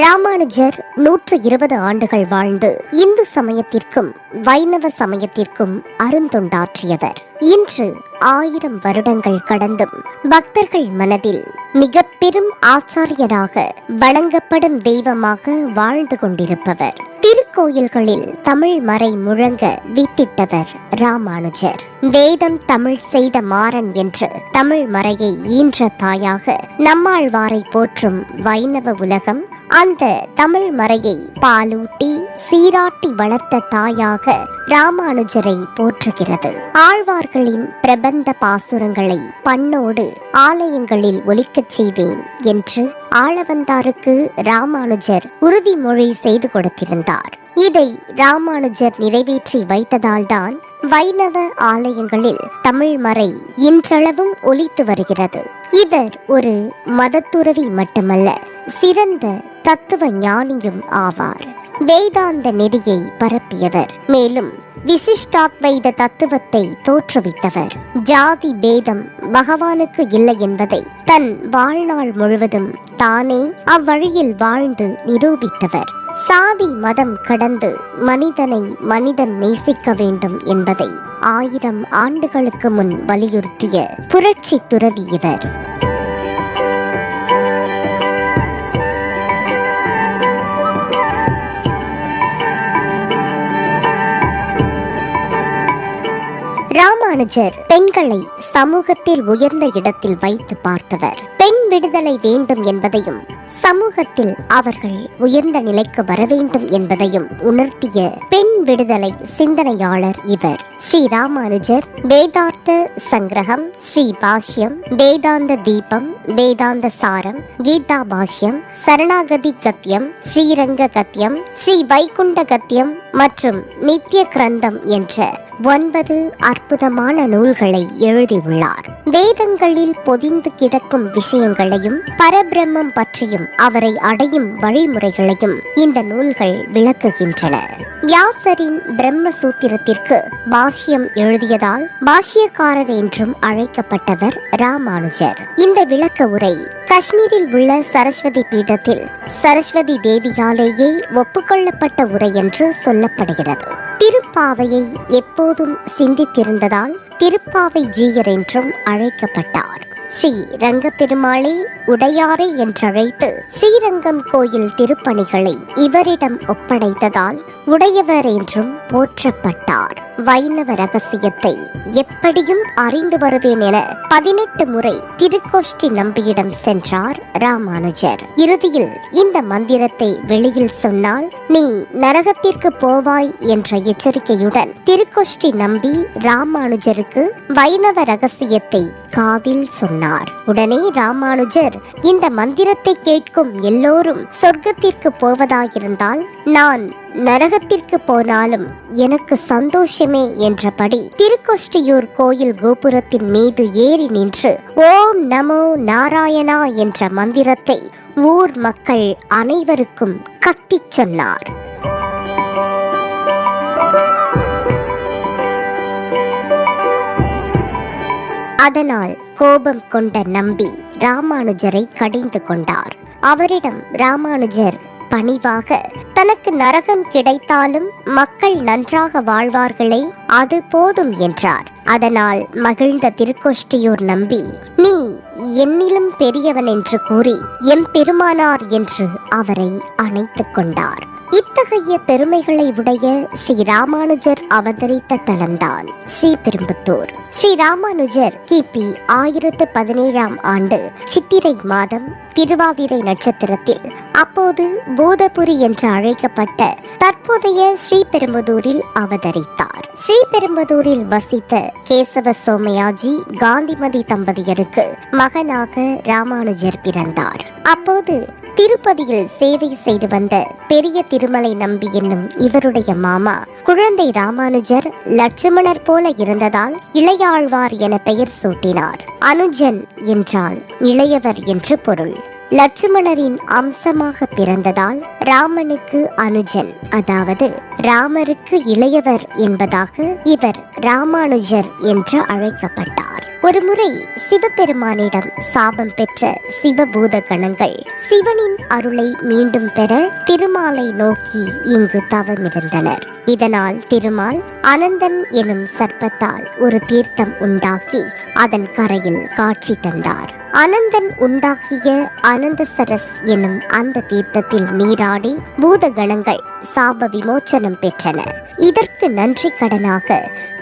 ராமானுஜர் நூற்று இருபது ஆண்டுகள் வாழ்ந்து இந்து சமயத்திற்கும் வைணவ சமயத்திற்கும் அருந்தொண்டாற்றியவர். இன்று ஆயிரம் வருடங்கள் கடந்தும் பக்தர்கள் மனதில் மிக பெரும் ஆச்சாரியராக வணங்கப்படும் தெய்வமாக வாழ்ந்து கொண்டிருப்பவர். திருக்கோயில்களில் தமிழ் மறை முழங்க வித்திட்டவர் ராமானுஜர். வேதம் தமிழ் செய்த மாறன் என்று தமிழ் மறையை ஈன்ற தாயாக நம்மாழ்வாரை போற்றும் வைணவ உலகம் அந்த தமிழ் மறையை பாலூட்டி சீராட்டி வளர்த்த தாயாக ராமானுஜரை போற்றுகிறது. ஆழ்வார்களின் பிரபந்த பாசுரங்களை பண்ணோடு ஆலயங்களில் ஒலிக்கச் செய்வேன் என்று ஆளவந்தாருக்கு ராமானுஜர் உறுதிமொழி செய்து கொடுத்திருந்தார். இதை ராமானுஜர் நிறைவேற்றி வைத்ததால்தான் வைணவ ஆலயங்களில் தமிழ் மறை இன்றளவும் ஒலித்து வருகிறது. இவர் ஒரு மதத்துறவி மட்டுமல்ல சிறந்த தத்துவ ஞானியும் ஆவார். வேதாந்த நெறியை பரப்பியவர். மேலும் விசிஷ்டாத்வைத தத்துவத்தை தோற்றுவித்தவர். ஜாதி பேதம் பகவானுக்கு இல்லை என்பதை தன் வாழ்நாள் முழுவதும் தானே அவ்வழியில் வாழ்ந்து நிரூபித்தவர். சாதி மதம் கடந்து மனிதனை மனிதன் நேசிக்க வேண்டும் என்பதை ஆயிரம் ஆண்டுகளுக்கு முன் வலியுறுத்திய புரட்சி துறவி இவர் ராமானுஜர் பெண்களை சமூகத்தில் உயர்ந்த இடத்தில் வைத்து பார்த்தவர். பெண் விடுதலை வேண்டும் என்பதையும் சமூகத்தில் அவர்கள் உயர்ந்த நிலைக்கு வர வேண்டும் என்பதையும் உணர்த்திய பெண் விடுதலை சிந்தனையாளர் இவர். ஸ்ரீ ராமானுஜர் வேதார்த்த சங்கிரகம் ஸ்ரீ பாஷ்யம் வேதாந்த தீபம் வேதாந்த சாரம் கீதா பாஷ்யம் சரணாகதி கத்தியம் ஸ்ரீரங்க கத்தியம் ஸ்ரீ வைகுண்ட கத்தியம் மற்றும் நித்திய கிரந்தம் என்ற ஒன்பது அற்புதமான நூல்களை எழுதியுள்ளார். வேதங்களில் பொதிந்து கிடக்கும் விஷயங்களையும் பரபிரம்மம் பற்றியும் அவரை அடையும் வழிமுறைகளையும் இந்த நூல்கள் விளக்குகின்றன. வியாசரின் பிரம்ம சூத்திரத்திற்கு பாஷ்யம் எழுதியதால் பாஷ்யக்காரர் என்றும் அழைக்கப்பட்டவர் ராமானுஜர். இந்த விளக்க உரை காஷ்மீரில் உள்ள சரஸ்வதி பீடத்தில் சரஸ்வதி தேவியாலேயே ஒப்புக்கொள்ளப்பட்ட உரை என்று சொல்லப்படுகிறது. திருப்பாவையை எப்போதும் சிந்தித்திருந்ததால் திருப்பாவை ஜீயர் என்றும் அழைக்கப்பட்டார். ஸ்ரீ ரங்கப்பெருமாளை உடையாரை என்றழைத்து ஸ்ரீரங்கம் கோயில் திருப்பணிகளை இவரிடம் ஒப்படைத்ததால் உடையவர் என்றும் போற்றப்பட்டார். வைணவ ரகசியத்தை எப்படியும் அறிந்து வருவேன் என பதினெட்டு முறை திருக்கோஷ்டி நம்பியிடம் சென்றார் ராமானுஜர். இறுதியில் இந்த மந்திரத்தை வெளியில் சொன்னால் நீ நரகத்திற்கு போவாய் என்ற எச்சரிக்கையுடன் திருக்கோஷ்டி நம்பி ராமானுஜருக்கு வைணவ ரகசியத்தை காதில் சொன்னார். உடனே ராமானுஜர் இந்த மந்திரத்தை கேட்கும் எல்லோரும் சொர்க்கத்திற்கு போவதாயிருந்தால் நான் நரகத்திற்கு போனாலும் எனக்கு சந்தோஷமே என்றபடி திருக்கொஷ்டியூர் கோயில் கோபுரத்தின் மீது ஏறி நின்று ஓம் நமோ நாராயணா என்ற மந்திரத்தை ஊர் மக்கள் அனைவருக்கும் கத்திச் சொன்னார். அதனால் கோபம் கொண்ட நம்பி ராமானுஜரை கடிந்து கொண்டார். அவரிடம் ராமானுஜர் பணிவாக தனக்கு நரகம் கிடைத்தாலும் மக்கள் நன்றாக வாழ்வார்களே அது போதும் என்றார். அதனால் மகிழ்ந்த திருக்கோஷ்டியூர் நம்பி நீ என்னிலும் பெரியவன் என்று கூறி எம் பெருமானார் என்று அவரை அணைத்துக் கொண்டார். இத்தகைய பெருமைகளை உடைய ஸ்ரீ ராமானுஜர் அவதரித்த தலம்தான் ஸ்ரீபெரும்புத்தூர். ஸ்ரீ ராமானுஜர் கிபி ஆயிரத்து பதினேழாம் ஆண்டு சித்திரை மாதம் திருவாதிரை நட்சத்திரத்தில் அப்போது பூதபுரி என்று அழைக்கப்பட்ட தற்போதைய ஸ்ரீபெரும்புதூரில் அவதரித்தார். ஸ்ரீபெரும்புதூரில் வசித்த கேசவ சோமயாஜி காந்திமதி தம்பதியருக்கு மகனாக ராமானுஜர் பிறந்தார். அப்போது திருப்பதியில் சேவை செய்து வந்த பெரிய திருமலை நம்பி என்னும் இவருடைய மாமா குழந்தை ராமானுஜர் லட்சுமணர் போல இருந்ததால் இளையாழ்வார் என பெயர் சூட்டினார். அனுஜன் என்றால் இளையவர் என்று பொருள். லட்சுமணரின் அம்சமாக பிறந்ததால் ராமனுக்கு அனுஜன் அதாவது ராமருக்கு இளையவர் என்பதாக இவர் ராமானுஜர் என்று அழைக்கப்பட்டார். ஒருமுறை சிவபெருமானிடம் சாபம் பெற்ற சிவபூத கணங்கள் சிவனின் அருளை மீண்டும் பெற திருமாலை நோக்கி இங்கு தவமிருந்தனர். இதனால் திருமால் அனந்தன் எனும் சர்ப்பத்தால் ஒரு தீர்த்தம் உண்டாக்கி அதன் கரையில் காட்சி தந்தார். அனந்தன் உண்டாக்கிய அனந்த சரஸ் எனும் அந்த தீர்த்தத்தில் நீராடி பூதகணங்கள் சாப விமோச்சனம் பெற்றன. இதற்கு நன்றி கடனாக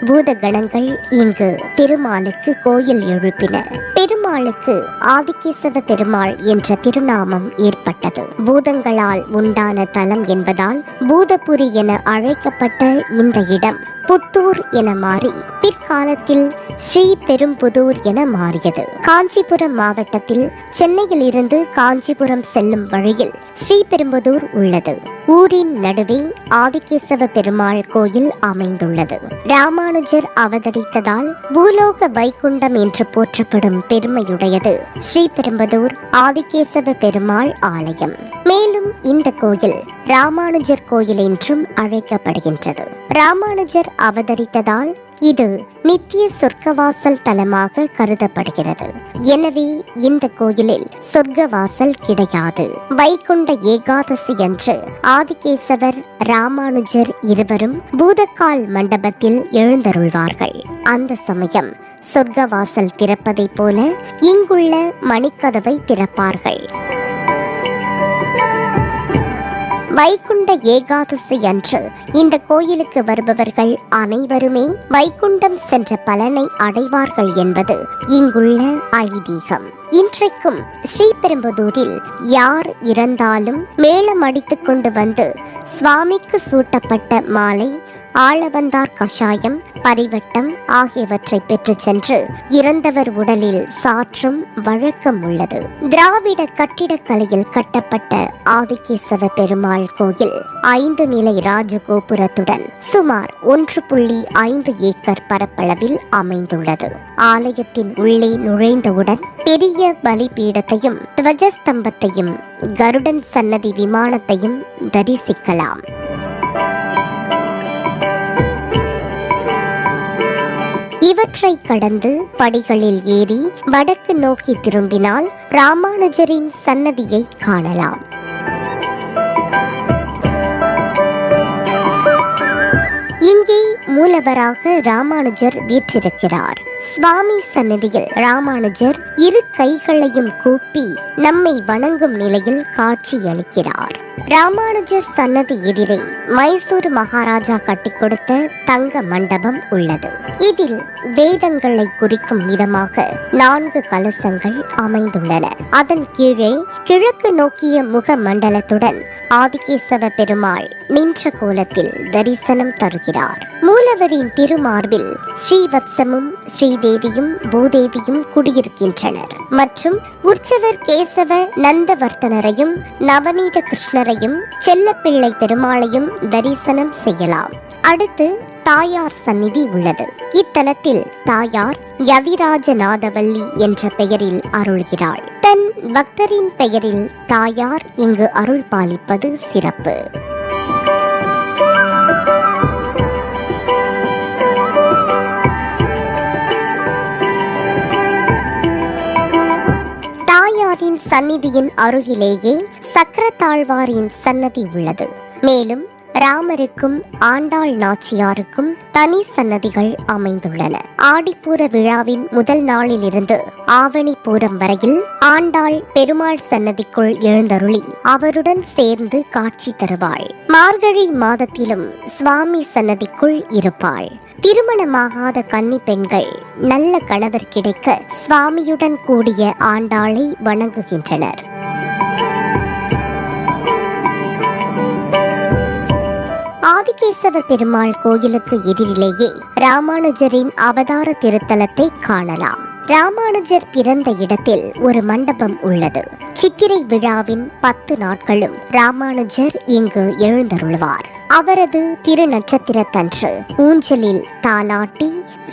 பூதகணங்கள் இங்கு திருமாலுக்கு கோயில் எழுப்பின. பெருமாளுக்கு ஆதிகேசவ பெருமாள் என்ற திருநாமம் ஏற்பட்டது. பூதங்களால் உண்டான தலம் என்பதால் பூதபுரி என அழைக்கப்பட்ட இந்த இடம் புத்தூர் என மாறி பிற்காலத்தில் ஸ்ரீ பெரும்புதூர் என மாறியது. காஞ்சிபுரம் மாவட்டத்தில் சென்னையில் இருந்து காஞ்சிபுரம் செல்லும் வழியில் ஸ்ரீபெரும்புதூர் உள்ளது. ஊரின் நடுவே ஆதிகேசவ பெருமாள் கோயில் அமைந்துள்ளது. ராமானுஜர் அவதரித்ததால் பூலோக வைகுண்டம் என்று போற்றப்படும் பெருமையுடையது ஸ்ரீபெரும்புதூர் ஆதிகேசவ பெருமாள் ஆலயம். மேலும் இந்த கோயில் ராமானுஜர் கோயில் என்றும் அழைக்கப்படுகின்றது. ராமானுஜர் அவதரித்ததால் இது நித்திய சொர்க்கவாசல் தலமாக கருதப்படுகிறது. எனவே இந்த கோயிலில் சொர்க்கவாசல் கிடையாது. வைகுண்ட ஏகாதசி அன்று ஆதிகேசவர் ராமானுஜர் இருவரும் பூதக்கால் மண்டபத்தில் எழுந்தருள்வார்கள். அந்த சமயம் சொர்க்கவாசல் திறப்பதைப் போல இங்குள்ள மணிக்கதவை திறப்பார்கள். வைகுண்ட ஏகாதசி அன்று இந்த கோயிலுக்கு வருபவர்கள் அனைவருமே வைகுண்டம் சென்ற பலனை அடைவார்கள் என்பது இங்குள்ள ஐதீகம். இன்றைக்கும் ஸ்ரீபெரும்புதூரில் யார் இறந்தாலும் மேளம் அடித்து கொண்டு வந்து சுவாமிக்கு சூட்டப்பட்ட மாலை ஆளவந்தார் கஷாயம் பரிவட்டம் ஆகியவற்றை பெற்று சென்று இறந்தவர் உடலில் சாற்றும் வழக்கம் உள்ளது. திராவிட கட்டிடக்கலையில் கட்டப்பட்ட ஆதிகேசவ பெருமாள் கோயில் ஐந்து நிலை ராஜகோபுரத்துடன் சுமார் ஒன்று புள்ளி ஐந்து ஏக்கர் பரப்பளவில் அமைந்துள்ளது. ஆலயத்தின் உள்ளே நுழைந்தவுடன் பெரிய பலிபீடத்தையும் துவஜஸ்தம்பத்தையும் கருடன் சன்னதி விமானத்தையும் தரிசிக்கலாம். இவற்றை கடந்து படிகளில் ஏறி வடக்கு நோக்கி திரும்பினால் ராமானுஜரின் சன்னதியை காணலாம். இங்கே மூலவராக ராமானுஜர் வீற்றிருக்கிறார். சுவாமி சன்னதியில் ராமானுஜர் இரு கைகளையும் கூப்பி நம்மை வணங்கும் நிலையில் காட்சியளிக்கிறார் ராமானுஜர் சன்னதி எதிரே மைசூர் மகாராஜா கட்டி கொடுத்த தங்க மண்டபம் உள்ளது. இதில் வேதங்களை குறிக்கும் விதமாக நான்கு கலசங்கள் அமைந்துள்ளன. அதன் கீழே கிழக்கு நோக்கிய முக மண்டலத்துடன் ஆதிகேசவ பெருமாள் நின்ற கோலத்தில் தரிசனம் தருகிறார். மூலவரின் திருமார்பில் ஸ்ரீவத்சமும் ஸ்ரீதேவியும் பூதேவியும் குடியிருக்கின்றனர். மற்றும் உற்சவர் கேசவ நந்தவர்த்தனரையும் நவநீத கிருஷ்ணரையும் செல்லப்பிள்ளை பெருமாளையும் தரிசனம் செய்யலாம். அடுத்து தாயார் சந்நிதி உள்ளது. இத்தலத்தில் தாயார் யவிராஜநாதவல்லி என்ற பெயரில் அருள்கிறாள். தன் பக்தரின் பெயரில் தாயார் இங்கு அருள் பாலிப்பது சிறப்பு. தாயாரின் சந்நிதியின் அருகிலேயே சக்கரத்தாழ்வாரின் சன்னதி உள்ளது. மேலும் ராமருக்கும் ஆண்டாள் நாச்சியாருக்கும் தனி சன்னதிகள் அமைந்துள்ளன. ஆடிப்பூர விழாவின் முதல் நாளிலிருந்து ஆவணி பூரம் வரையில் ஆண்டாள் பெருமாள் சன்னதிக்குள் எழுந்தருளி அவருடன் சேர்ந்து காட்சி தருவாள். மார்கழி மாதத்திலும் சுவாமி சன்னதிக்குள் இருப்பாள். திருமணமாகாத கன்னி பெண்கள் நல்ல கணவர் கிடைக்க சுவாமியுடன் கூடிய ஆண்டாளை வணங்குகின்றனர். ஆதிகேசவ பெருமாள் கோயிலுக்கு எதிரிலேயே ராமானுஜரின் அவதார திருத்தலத்தை காணலாம். ராமானுஜர் பிறந்த இடத்தில் ஒரு மண்டபம் உள்ளது. சித்திரை விழாவின் பத்து நாட்களும் ராமானுஜர் இங்கு எழுந்தருள்வார். அவரது திருநட்சத்திரத்தன்று ஊஞ்சலில் தாலாட்டி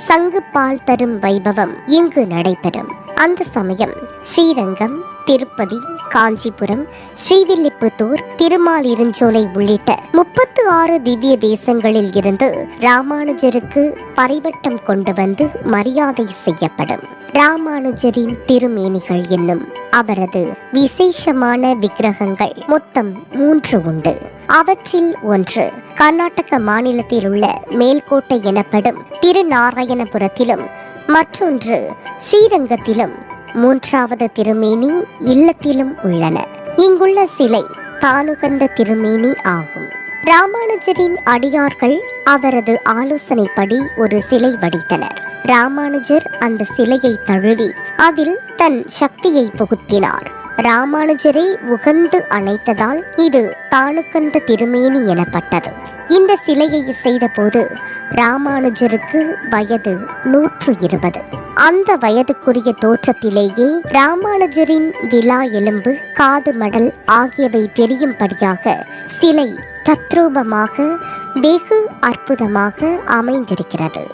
சங்கு பால் தரும் வைபவம் இங்கு நடைபெறும். அந்த சமயம் ஸ்ரீரங்கம் திருப்பதி காஞ்சிபுரம் ஸ்ரீவில்லிபுத்தூர் திருமால் இருஞ்சோலை உள்ளிட்ட முப்பத்து ஆறு திவ்ய தேசங்களில் இருந்து ராமானுஜருக்கு பரிவட்டம் கொண்டு வந்து மரியாதை செய்யப்படும். ராமானுஜரின் திருமேனிகள் என்னும் அவரது விசேஷமான விக்கிரகங்கள் மொத்தம் மூன்று உண்டு. அவற்றில் ஒன்று கர்நாடக மாநிலத்தில் உள்ள மேல்கோட்டை எனப்படும் திருநாராயணபுரத்திலும் மற்றொன்று ஸ்ரீரங்கத்திலும் மூன்றாவது திருமேனி இல்லத்திலும் உள்ளன. இங்குள்ள சிலை தானுகந்த திருமேனி ஆகும். ராமானுஜரின் அடியார்கள் அவரது ஆலோசனைப்படி ஒரு சிலை வடித்தனர். ராமானுஜர் அந்த சிலையை தழுவி அதில் தன் சக்தியை புகுத்தினார். ராமானுஜரை உகந்து அணைத்ததால் இது தானுக்கந்த திருமேனி எனப்பட்டது. இந்த சிலையை செய்தபோது ராமானுஜருக்கு வயது நூற்று இருபது. அந்த வயதுக்குரிய தோற்றத்திலேயே ராமானுஜரின் விழா எலும்பு காது மடல் ஆகியவை தெரியும்படியாக சிலை தத்ரூபமாக வெகு அற்புதமாக அமைந்திருக்கிறது.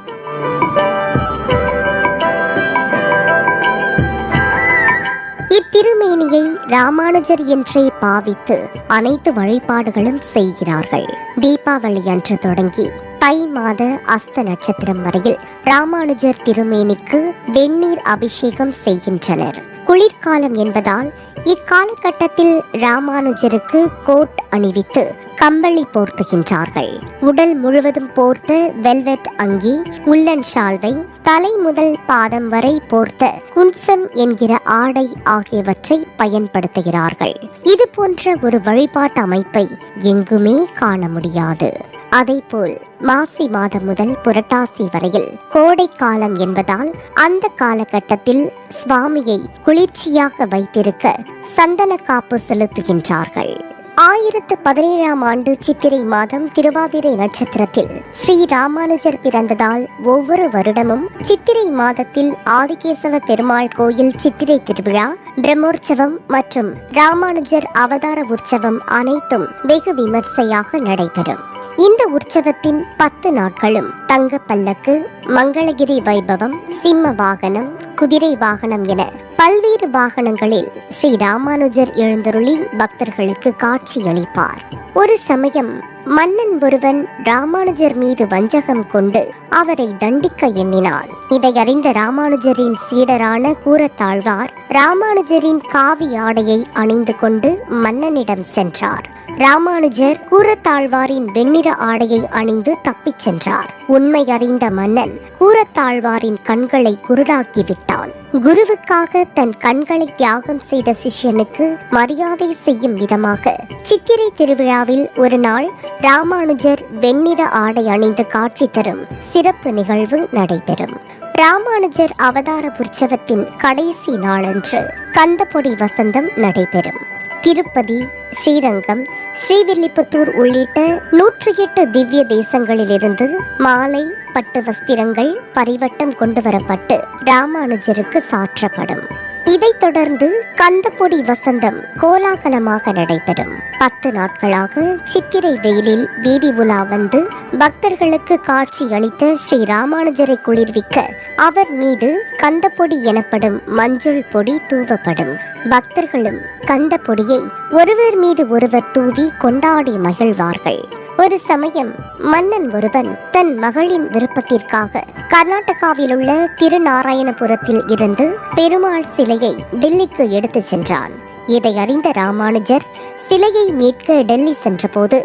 திருமேனியை ராமானுஜர் என்றே பாவித்து அனைத்து வழிபாடுகளும் செய்கிறார்கள். தீபாவளி அன்று தொடங்கி தை மாத அஸ்த நட்சத்திரம் வரையில் ராமானுஜர் திருமேனிக்கு வெந்நீர் அபிஷேகம் செய்கின்றனர். குளிர்காலம் என்பதால் இக்காலகட்டத்தில் ராமானுஜருக்கு கோட் அணிவித்து கம்பளி போர்த்துகின்றார்கள். உடல் முழுவதும் போர்த்த வெல்வெட் அங்கி உள்ளன் ஷால்வை தலை முதல் பாதம் வரை போர்த்த குன்சம் என்கிற ஆடை ஆகியவற்றை பயன்படுத்துகிறார்கள். இது போன்ற ஒரு வழிபாட்டு அமைப்பை எங்குமே காண முடியாது. அதேபோல் மாசி மாதம் முதல் புரட்டாசி வரையில் கோடை காலம் என்பதால் அந்த காலகட்டத்தில் சுவாமியை குளிர்ச்சியாக வைத்திருக்க சந்தன காப்பு செலுத்துகின்றார்கள். ஆயிரத்து பதினேழாம் ஆண்டு சித்திரை மாதம் திருவாதிரை நட்சத்திரத்தில் ஸ்ரீ ராமானுஜர் பிறந்ததால் ஒவ்வொரு வருடமும் சித்திரை மாதத்தில் ஆதிகேசவ பெருமாள் கோயில் சித்திரை திருவிழா பிரம்மோற்சவம் மற்றும் ராமானுஜர் அவதார உற்சவம் அனைத்தும் வெகு விமர்சையாக நடைபெறும். இந்த உற்சவத்தின் பத்து நாட்களும் தங்க பல்லக்கு மங்களகிரி வைபவம் சிம்ம வாகனம் குதிரை வாகனம் என பல்வேறு வாகனங்களில் ஸ்ரீ ராமானுஜர் எழுந்தருளி பக்தர்களுக்கு காட்சியளிப்பார். ஒரு சமயம் மன்னன் ஒருவன் ராமானுஜர் மீது வஞ்சகம் கொண்டு அவரை தண்டிக்க எண்ணினான் இதையறிந்த ராமானுஜரின் சீடரான கூரத்தாழ்வார் ராமானுஜரின் காவி ஆடையை அணிந்து கொண்டு மன்னனிடம் சென்றார். ராமானுஜர் கூரத்தாழ்வாரின் வெண்ணிற ஆடையை அணிந்து தப்பிச் சென்றார். உண்மை அறிந்த மன்னன் கூரத்தாழ்வாரின் கண்களை குருடாக்கி விட்டான் குருவுக்காக தன் கண்களை தியாகம் செய்த சிஷ்யனுக்கு மரியாதை செய்யும் விதமாக சித்திரை திருவிழாவில் ஒரு நாள் ராமானுஜர் வெண்ணிற ஆடை அணிந்து காட்சி தரும் சிறப்பு நிகழ்வு நடைபெறும். ராமானுஜர் அவதார உற்சவத்தின் கடைசி நாளன்று கந்தப்பொடி வசந்தம் நடைபெறும். திருப்பதி ஸ்ரீரங்கம் ஸ்ரீவில்லிபுத்தூர் உள்ளிட்ட நூற்றி எட்டு திவ்ய தேசங்களிலிருந்து மாலை பட்டு வஸ்திரங்கள் பரிவட்டம் கொண்டு வரப்பட்டு ராமானுஜருக்கு சாற்றப்படும். இதைத் தொடர்ந்து கந்தப்பொடி வசந்தம் கோலாகலமாக நடைபெறும். பத்து நாட்களாக சித்திரை வெயிலில் வீதி உலா வந்து பக்தர்களுக்கு காட்சி அளித்த ஸ்ரீ ராமானுஜரை குளிர்விக்க அவர் மீது கந்தப்பொடி எனப்படும் மஞ்சள் பொடி தூவப்படும். பக்தர்களும் கந்த பொடியை ஒருவர் மீது ஒருவர் தூவி கொண்டாடி மகிழ்வார்கள். ஒரு சமயம் மன்னன் ஒருவன் தன் மகளின் விருப்பத்திற்காக கர்நாடகாவில் உள்ள திருநாராயணபுரத்தில் இருந்து பெருமாள் சிலையை டெல்லிக்கு எடுத்துச் சென்றான். இதை அறிந்த ராமானுஜர் சிலையை மீட்க டெல்லி சென்றபோது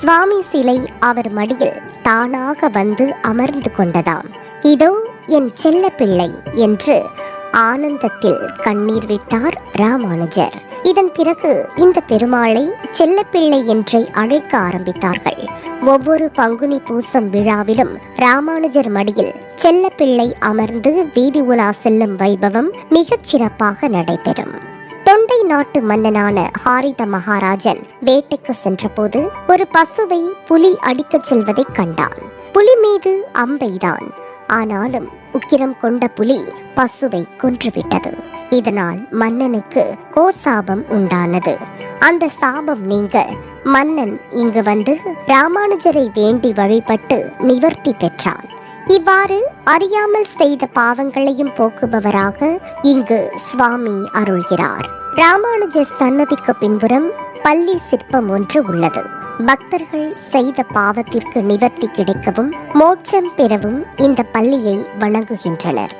சுவாமி சிலை அவர் மடியில் தானாக வந்து அமர்ந்து கொண்டதாம். இதோ என் செல்ல பிள்ளை என்று ஆனந்தத்தில் கண்ணீர் விட்டார் ராமானுஜர். இதன் பிறகு இந்த பெருமாளை செல்லப்பிள்ளை என்றே அழைக்க ஆரம்பித்தார்கள். ஒவ்வொரு பங்குனி பூசம் விழாவிலும் ராமானுஜர் மடியில் செல்லப்பிள்ளை அமர்ந்து வீதி உலா செல்லும் வைபவம் மிகச் சிறப்பாக நடைபெறும். தொண்டை நாட்டு மன்னனான ஹாரித மகாராஜன் வேட்டைக்கு சென்றபோது ஒரு பசுவை புலி அடிக்கச் செல்வதைக் கண்டான். புலி மீது அம்பைதான். ஆனாலும் உக்கிரம் கொண்ட புலி பசுவை கொன்றுவிட்டது. இதனால் மன்னனுக்கு கோசாபம் உண்டானது. அந்த சாபம் நீங்க மன்னன் இங்கு வந்து ராமானுஜரை வேண்டி வழிபட்டு நிவர்த்தி பெற்றான். இவ்வாறு அறியாமல் செய்த பாவங்களையும் போக்குபவராக இங்கு சுவாமி அருள்கிறார். ராமானுஜர் சன்னதிக்கு பின்புறம் பள்ளி சிற்பம் ஒன்று உள்ளது. பக்தர்கள் செய்த பாவத்திற்கு நிவர்த்தி கிடைக்கவும் மோட்சம் பெறவும் இந்த பள்ளியை வணங்குகின்றனர்.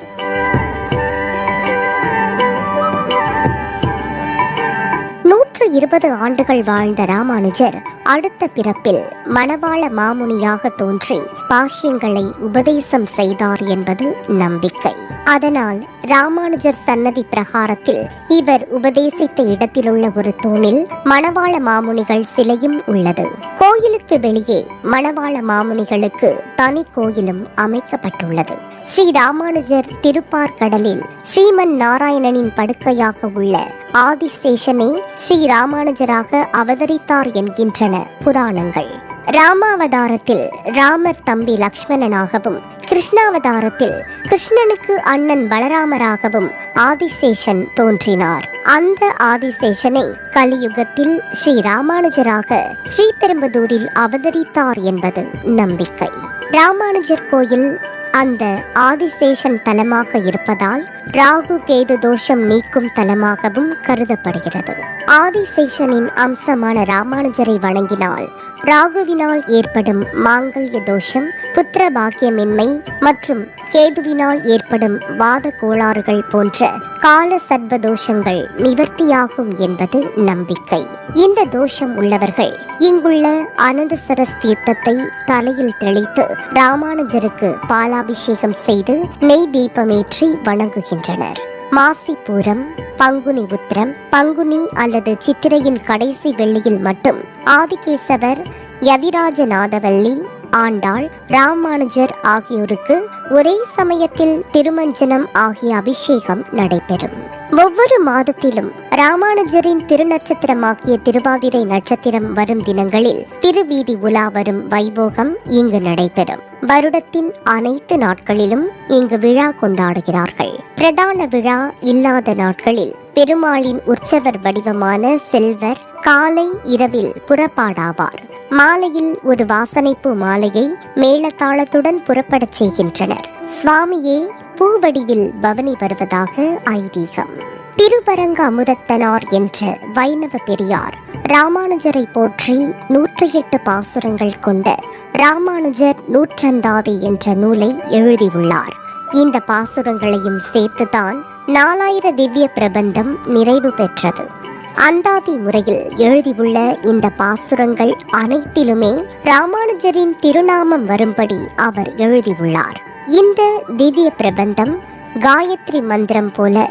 இருபது ஆண்டுகள் வாழ்ந்த ராமானுஜர் அடுத்த பிறப்பில் மணவாள மாமுனியாக தோன்றி பாஷ்யங்களை உபதேசம் செய்தார் என்பது நம்பிக்கை. அதனால் ராமானுஜர் சன்னதி பிரகாரத்தில் இவர் உபதேசித்த இடத்திலுள்ள ஒரு தூணில் மணவாள மாமுனிகள் சிலையும் உள்ளது. கோயிலுக்கு வெளியே மணவாள மாமுனிகளுக்கு தனி கோயிலும் அமைக்கப்பட்டுள்ளது. ஸ்ரீ ராமானுஜர் திருப்பார்கடலில் ஸ்ரீமன் நாராயணனின் படுக்கையாக உள்ள ஆதிசேஷனே ஸ்ரீ ராமானுஜராக அவதரித்தார் என்கின்றன புராணங்கள். ராமாவதாரத்தில் ராமர் தம்பி லக்ஷ்மணனாகவும் கிருஷ்ணாவதாரத்தில் கிருஷ்ணனுக்கு அண்ணன் பலராமராகவும் ஆதிசேஷன் தோன்றினார். அந்த ஆதிசேஷனை கலியுகத்தில் ஸ்ரீ ராமானுஜராக ஸ்ரீபெரும்புதூரில் அவதரித்தார் என்பது நம்பிக்கை. ராமானுஜர் கோயில் அந்த ஆதிசேஷன் தலமாக இருப்பதால் ராகு கேது தோஷம் நீக்கும் தலமாகவும் கருதப்படுகிறது. ஆதிசேஷனின் அம்சமான ராமானுஜரை வணங்கினால் ராகுவினால் ஏற்படும் மாங்கல்ய தோஷம் புத்திர பாக்கியமின்மை மற்றும் கேதுவினால் ஏற்படும் வாத கோளாறுகள் போன்ற கால சர்வ தோஷங்கள் நிவர்த்தியாகும் என்பது நம்பிக்கை. இந்த தோஷம் உள்ளவர்கள் இங்குள்ள அனந்தசரஸ் தீர்த்தத்தை தலையில் தெளித்து ராமானுஜருக்கு பாலாபிஷேகம் செய்து நெய் தீபமேற்றி வணங்குகின்றனர். மாசிபுரம் பங்குனி உத்திரம் பங்குனி அல்லது சித்திரையின் கடைசி வெள்ளியில் மட்டும் ஆதிகேசவர் யதிராஜநாதவல்லி ஆண்டாள் ராமானுஜர் ஆகியோருக்கு ஒரே சமயத்தில் திருமஞ்சனம் ஆகிய அபிஷேகம் நடைபெறும். ஒவ்வொரு மாதத்திலும் ராமானுஜரின் திருநட்சத்திரமாகிய திருவாதிரை நட்சத்திரம் வரும் தினங்களில் திருவீதி உலா வரும் வைபோகம் இங்கு நடைபெறும். வருடத்தின் அனைத்து நாட்களிலும் இங்கு விழா கொண்டாடுகிறார்கள். பிரதான விழா இல்லாத நாட்களில் பெருமாளின் உற்சவர் வடிவமான செல்வர் காலை இரவில் புறப்பாடாவார். மாலையில் ஒரு வாசனைப்பு மாலையை மேளதாளத்துடன் புறப்படச் செய்கின்றனர். சுவாமியே பூவடிவில் பவனி வருவதாக ஐதீகம். திருவரங்க அமுதத்தனார் என்ற வைணவ பெரியார் ராமானுஜரை போற்றி நூற்றி எட்டு பாசுரங்கள் கொண்ட ராமானுஜர் நூற்றந்தாதி என்ற நூலை எழுதியுள்ளார். இந்த பாசுரங்களையும் சேர்த்துதான் நாலாயிர திவ்ய பிரபந்தம் நிறைவு பெற்றது. அந்தாதி முறையில் எழுதியுள்ள இந்த பாசுரங்கள் அனைத்திலுமே ராமானுஜரின் திருநாமம் வரும்படி அவர் எழுதியுள்ளார். இந்த திவ்ய பிரபந்தம் காயத்ரி மந்திரம் போல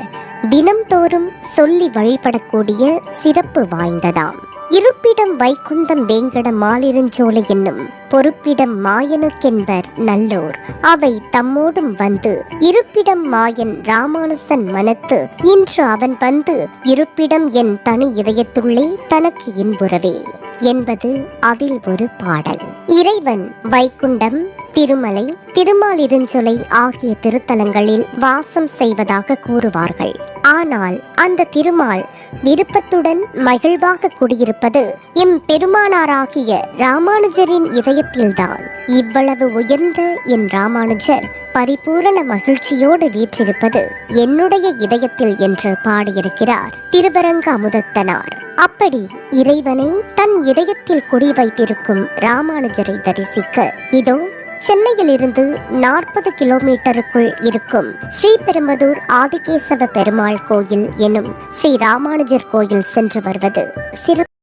தினம்தோறும் சொல்லி வழிபடக்கூடிய சிறப்பு வாய்ந்ததாம். இருப்பிடம் வைகுந்தம் வேங்கட மாலிருஞ்சோலை என்னும் பொறுப்பிடம் மாயனுக்கென்பர் நல்லோர். அவை தம்மோடும் வந்து இருப்பிடம் மாயன் ராமானுசன் மனத்து இன்று அவன் வந்து இருப்பிடம் என் தனி இதயத்துள்ளே தனக்கு இன்புறவே என்பது அதில் ஒரு பாடல். இறைவன் வைகுண்டம் திருமலை திருமாலிருஞ்சொலை ஆகிய திருத்தலங்களில் வாசம் செய்வதாக கூறுவார்கள். ஆனால் அந்த திருமால் விருப்பத்துடன் மகிழ்வாக குடியிருப்பது எம் பெருமானாராகிய ராமானுஜரின் இதயத்தில்தான் இவ்வளவு உயர்ந்த என் ராமானுஜர் பரிபூரண மகிழ்ச்சியோடு வீற்றிருப்பது என்னுடைய இதயத்தில் என்று பாடியிருக்கிறார் திருவரங்க அமுதத்தனார் அப்படி இறைவனை தன் இதயத்தில் குடி வைத்திருக்கும் ராமானுஜரை தரிசிக்க இதோ சென்னையிலிருந்து நாற்பது கிலோமீட்டருக்குள் இருக்கும் ஸ்ரீபெரும்பதூர் ஆதிகேசவ பெருமாள் கோயில் எனும் ஸ்ரீ ராமானுஜர் கோயில் சென்று வருவது சிறப்பு